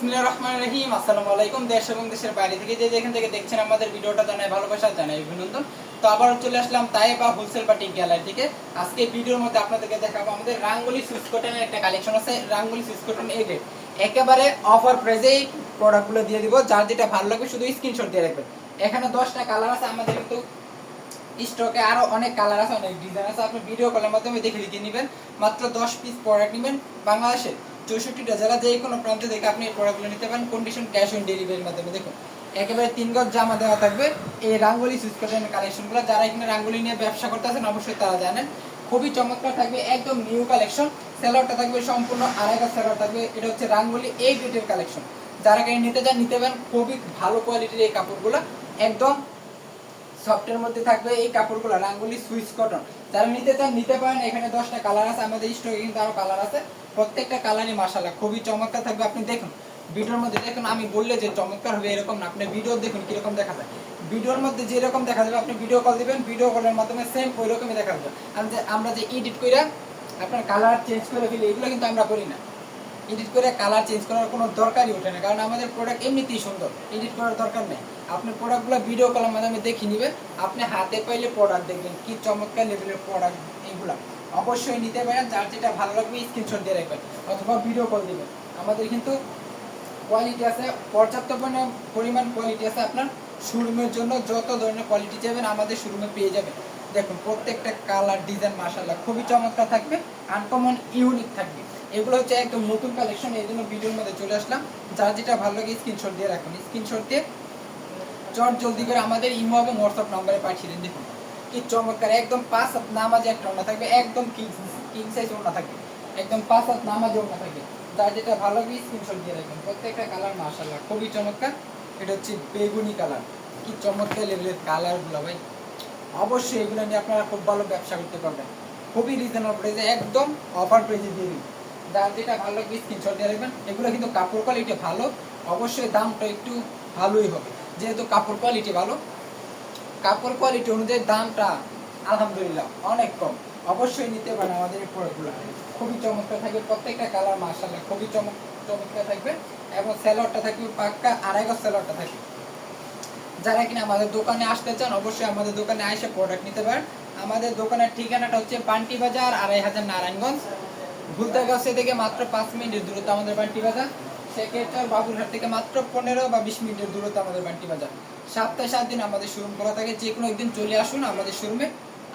বিসমিল্লাহির রহমানির রহিম, আসসালামু আলাইকুম দেশ এবং দেশের বাইরে থেকে যে যেখান থেকে দেখছেন আমাদের ভিডিওটা জানাই ভালোবাসা জানাই অভিনন্দন। তো আবার চলে আসলাম তাইবা হোলসেল পার্টি গ্যালারি থেকে। আজকে ভিডিওর মধ্যে আপনাদেরকে দেখাবো আমাদের রাঙ্গুলি সুইচ কটনের একটা কালেকশন আছে, Rangoli Swiss cotton A grade একেবারে অফার প্রাইসেই প্রোডাক্টগুলো দিয়ে দিব, যার যেটা ভালো লাগবে শুধু স্ক্রিনশট দিয়ে রাখবেন। এখানে দশটা কালার আছে, আমাদের কিন্তু স্টকে আরও অনেক কালার আছে, অনেক ডিজাইন আছে। আপনি ভিডিও কলের মাধ্যমে দেখে লিখে নেবেন। মাত্র দশ পিস প্রোডাক্ট নেবেন বাংলাদেশের চৌষট্টিটা জেলা যে কোনো প্রান্তে থেকে আপনি এই প্রোডাক্টগুলো নিতে পারেন। কন্ডিশন ক্যাশ অন ডেলিভারির মাধ্যমে। দেখুন, একেবারে তিন গজ জামা দেওয়া থাকবে। এই রাঙ্গুলি সুইচ কটনের কালেকশনগুলো যারা এখানে রাঙ্গুলি নিয়ে ব্যবসা করতে করতেছেন অবশ্যই তারা জানেন। খুবই চমৎকার থাকবে, একদম নিউ কালেকশন সেলারটা থাকবে সম্পূর্ণ আড়াই গজ সেলার থাকবে। এটা হচ্ছে রাঙ্গুলি এই গ্রেডের কালেকশন যারা কিনে নিতে চান, নিতে পারেন। খুবই ভালো কোয়ালিটির এই কাপড়গুলো। একদম সফটের মধ্যে থাকবে এই কাপড়গুলো, রাঙ্গুলি, সুইচ কটন। যারা নিতে চান, নিতে পারেন। এখানে দশটা কালার আছে, আমাদের স্টকে কিন্তু আরও কালার আছে। প্রত্যেকটা কালারই মাসালা খুবই চমৎকার থাকবে। আপনি দেখুন, ভিডিওর মধ্যে দেখুন, আমি বললে যে চমৎকার হবে এরকম না। আপনি ভিডিও দেখুন, কীরকম দেখা যায়। ভিডিওর মধ্যে যেরকম দেখা যাবে, আপনি ভিডিও কল দিবেন ভিডিও কলের মাধ্যমে সেম ওই রকমই দেখা যাবে। আমরা যে এডিট করে আপনার কালার চেঞ্জ করে ফেলি, এগুলো কিন্তু আমরা করি না। এডিট করে কালার চেঞ্জ করার কোনো দরকারই ওঠে না, কারণ আমাদের প্রোডাক্ট এমনিতেই সুন্দর এডিট করার দরকার নেই। আপনি প্রোডাক্টগুলো ভিডিও কলের মাধ্যমে দেখে নেবেন, আপনি হাতে পাইলে প্রোডাক্ট দেখবেন, কি চমৎকার লেভেলের প্রোডাক্ট এগুলো। অবশ্যই নিতে পারেন, যার যেটা ভালো লাগবে স্ক্রিনশট দিয়ে রাখবেন অথবা ভিডিও কল দিবেন। আমাদের কিন্তু কোয়ালিটি আছে, পর্যাপ্ত পরিমাণ কোয়ালিটি আছে আপনার। শোরুমের জন্য যত ধরনের কোয়ালিটি চাইবেন, আমাদের শোরুমে পেয়ে যাবেন। দেখুন, প্রত্যেকটা কালার ডিজাইন মাসাল্লাহ খুবই চমৎকার থাকবে আনকমন ইউনিক থাকবে। এগুলো হচ্ছে একদম নতুন কালেকশন এই জন্য ভিডিওর মধ্যে চলে আসলাম। যার যেটা ভালো লাগে স্ক্রিনশট দিয়ে রাখুন। স্ক্রিনশট দিয়ে চট জলদি করে আমাদের ইমো এবং হোয়াটসঅ্যাপ নম্বরে পাঠিয়ে দিন, দেখুন। কি চমৎকার, একদম পাঁচ হাত নামাজে একটা ওনা থাকবে, একদম কিং সাইজ ওনা থাকবে। একদম পাঁচ হাত নামাজে ওনা থাকবে। যার যেটা ভালো লাগে স্ক্রিনশট দিয়ে রাখবেন প্রত্যেকটা কালার মাশাল্লাহ খুবই চমৎকার। এটা হচ্ছে বেগুনি কালার কি চমৎকার লেভেলের কালারগুলো ভাই। অবশ্যই এগুলো নিয়ে আপনারা খুব ভালো ব্যবসা করতে পারবেন। খুবই রিজনেবল প্রাইসে একদম অফার প্রাইসে দিয়ে দিন। যার যেটা ভালো লাগবে স্ক্রিনশট দিয়ে রাখবেন। এগুলো কিন্তু কাপড় কোয়ালিটি ভালো, অবশ্যই দামটা একটু ভালোই হবে। যেহেতু কাপড় কোয়ালিটি ভালো, কাপড় কোয়ালিটি অনুযায়ী দামটা আলহামদুলিল্লাহ অনেক কম। অবশ্যই নিতে পারেন আমাদের এই প্রোডাক্টগুলো খুবই চমৎকার থাকবে, প্রত্যেকটা কালার মার্শাল্লাহ খুবই চমক, চমৎকার থাকবে। এবং স্যালোয়ারটা থাকবে পাক্কা আড়াই গজ স্যালোয়ারটা থাকবে। যারা কিনা আমাদের দোকানে আসতে চান, অবশ্যই আমাদের দোকানে এসে প্রোডাক্ট নিতে পারেন। আমাদের দোকানের ঠিকানাটা হচ্ছে পান্টি বাজার, আড়াই হাজার নারায়ণগঞ্জ। ভুলতাগাছে থেকে মাত্র পাঁচ মিনিটের দূরত্ব আমাদের বান্টি বাজার। সেক্ষেত্রে বাবুরহাট থেকে মাত্র পনেরো বা বিশ মিনিটের দূরত্ব আমাদের বান্টি বাজার। সপ্তাহে সাত দিন আমাদের শোরুম খোলা থাকে, যে কোনো একদিন চলে আসুন আমাদের শোরুমে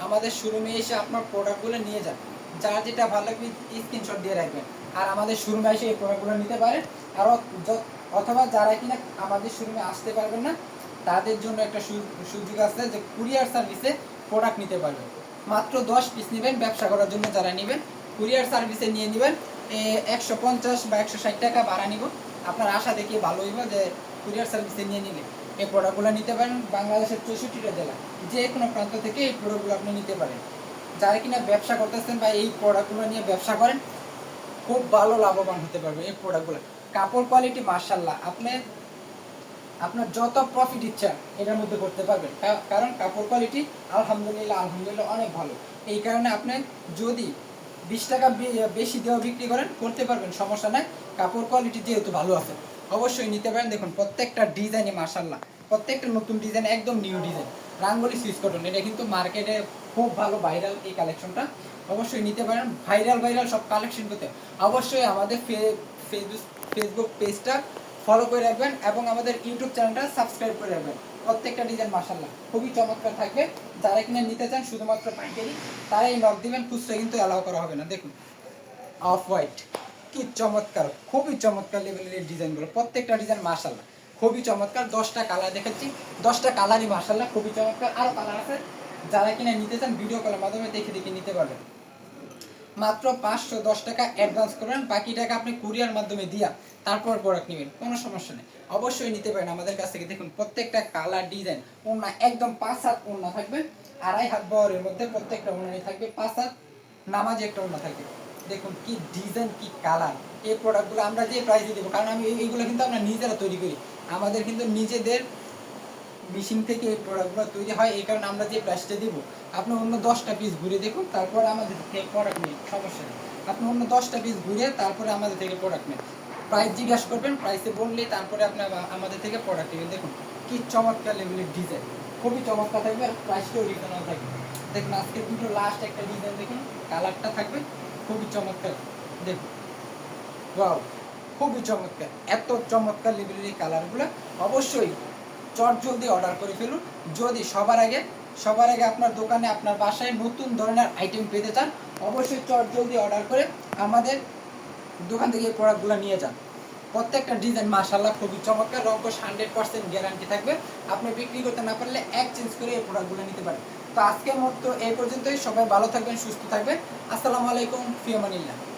আমাদের শোরুমে এসে আপনার প্রোডাক্টগুলো নিয়ে যান। যার যেটা ভালো লাগবে স্ক্রিনশট দিয়ে রাখবেন। আর আমাদের শোরুমে এসে এই প্রোডাক্টগুলো নিতে পারেন। আরও অথবা যারা কিনা আমাদের শোরুমে আসতে পারবেন না, তাদের জন্য একটা সুযোগ আছে যে কুরিয়ার সার্ভিসে প্রোডাক্ট নিতে পারবেন। মাত্র দশ পিস নেবেন, ব্যবসা করার জন্য যারা নেবেন কুরিয়ার সার্ভিসে নিয়ে নেবেন। একশো পঞ্চাশ বা একশো ষাট টাকা ভাড়া নিব। আপনার আশা দেখে ভালো হইব যে কুরিয়ার সার্ভিসে নিয়ে নিলে। এই প্রোডাক্টগুলো নিতে পারেন বাংলাদেশের চৌষট্টিটা জেলা। যে কোনো প্রান্ত থেকে এই প্রোডাক্টগুলো আপনি নিতে পারেন। যারা কিনা ব্যবসা করতেছেন বা এই প্রোডাক্টগুলো নিয়ে ব্যবসা করেন, খুব ভালো লাভবান হতে পারবে এই প্রোডাক্টগুলো কাপড় কোয়ালিটি মার্শাল্লাহ আপনি, আপনার যত প্রফিট ইচ্ছা এটার মধ্যে করতে পারবেন। কারণ কাপড় কোয়ালিটি আলহামদুলিল্লাহ আলহামদুলিল্লাহ অনেক ভালো। এই কারণে আপনি যদি বিশ টাকা বেশি দেওয়া বিক্রি করেন, করতে পারবেন, সমস্যা নাই। কাপড় কোয়ালিটি যেহেতু ভালো আছে, অবশ্যই নিতে পারেন। দেখুন, প্রত্যেকটা ডিজাইনে মার্শাল্লাহ প্রত্যেকটা নতুন ডিজাইন একদম new design Rangoli Swiss cotton এটা কিন্তু মার্কেটে খুব ভালো ভাইরাল এই কালেকশনটা অবশ্যই নিতে পারেন। ভাইরাল ভাইরাল সব কালেকশন করতে। অবশ্যই আমাদের ফেসবুক ফেসবুক পেজটা ফলো করে রাখবেন এবং আমাদের ইউটিউব চ্যানেলটা সাবস্ক্রাইব করে রাখবেন। প্রত্যেকটা ডিজাইন মাসাল্লাহ খুবই চমৎকার থাকবে। যারা কিনা নিতে চান, শুধুমাত্র পাইকারি, তারাই নক দিবেন, খুচরা কিন্তু অ্যালাউ করা হবে না। দেখুন অফ হোয়াইট কি চমৎকার, খুবই চমৎকার লেভেলের ডিজাইনগুলো প্রত্যেকটা ডিজাইন মাসাল্লাহ খুবই চমৎকার। দশটা কালার দেখাচ্ছি, দশটা কালারই মাসাল্লাহ খুবই চমৎকার। আরও কালার আছে, যারা কিনা নিতে চান ভিডিও কলের মাধ্যমে দেখে দেখে নিতে পারবেন। মাত্র পাঁচশো দশ টাকা অ্যাডভান্স করবেন বাকি টাকা আপনি কুরিয়ার মাধ্যমে দিয়া তারপর প্রোডাক্ট নেবেন, কোনো সমস্যা নেই। অবশ্যই নিতে পারেন আমাদের কাছ থেকে। দেখুন, প্রত্যেকটা কালার ডিজাইন ওনা একদম পাঁচ হাত ওনা থাকবে, আড়াই হাত বহরের মধ্যে প্রত্যেকটা ওনারই থাকবে, পাঁচ হাত নামাজ একটা ওনা থাকবে। দেখুন, কি ডিজাইন কি কালার এই প্রোডাক্টগুলো আমরা যে প্রাইসে দেবো, কারণ আমি এইগুলো কিন্তু আমরা নিজেরা তৈরি করি। আমাদের কিন্তু নিজেদের মেশিন থেকে এই প্রোডাক্টগুলো তৈরি হয়, এই কারণে আমরা যে প্রাইসটা দিব, আপনি অন্য দশটা পিস ঘুরে দেখুন, তারপর আমাদের থেকে প্রোডাক্ট নিন সমস্যা নেই। আপনি অন্য দশটা পিস ঘুরে তারপরে আমাদের থেকে প্রোডাক্ট নেন। প্রাইস জিজ্ঞাসা করবেন প্রাইসে বললে তারপরে আপনি আমাদের থেকে প্রোডাক্ট নেবেন। দেখুন, কি চমৎকার লেভেলের ডিজাইন খুবই চমৎকার থাকবে আর প্রাইসটাও রিজনেবল থাকবে। দেখুন, আজকে দুটো লাস্ট একটা ডিজাইন দেখুন কালারটা থাকবে, খুবই চমৎকার। দেখুন খুবই চমৎকার, এত চমৎকার লেভেলের এই কালারগুলো অবশ্যই চট জলদি অর্ডার করে ফেলুন। যদি সবার আগে সবার আগে আপনার দোকানে আপনার বাসায় নতুন ধরনের আইটেম পেতে চান, অবশ্যই চট জলদি অর্ডার করে আমাদের দোকান থেকে প্রোডাক্টগুলো নিয়ে যান। প্রত্যেকটা ডিজাইন মাশাল্লাহ খুবই চমৎকার রঙ্কশ হান্ড্রেড পার্সেন্ট গ্যারান্টি থাকবে। আপনি বিক্রি করতে না পারলে এক্সচেঞ্জ করে এই প্রোডাক্টগুলো নিতে পারেন। তো আজকের মতো এই পর্যন্তই, সবাই ভালো থাকবেন, সুস্থ থাকবেন। আসসালামু আলাইকুম, ফিয়ামানিল্লাহ।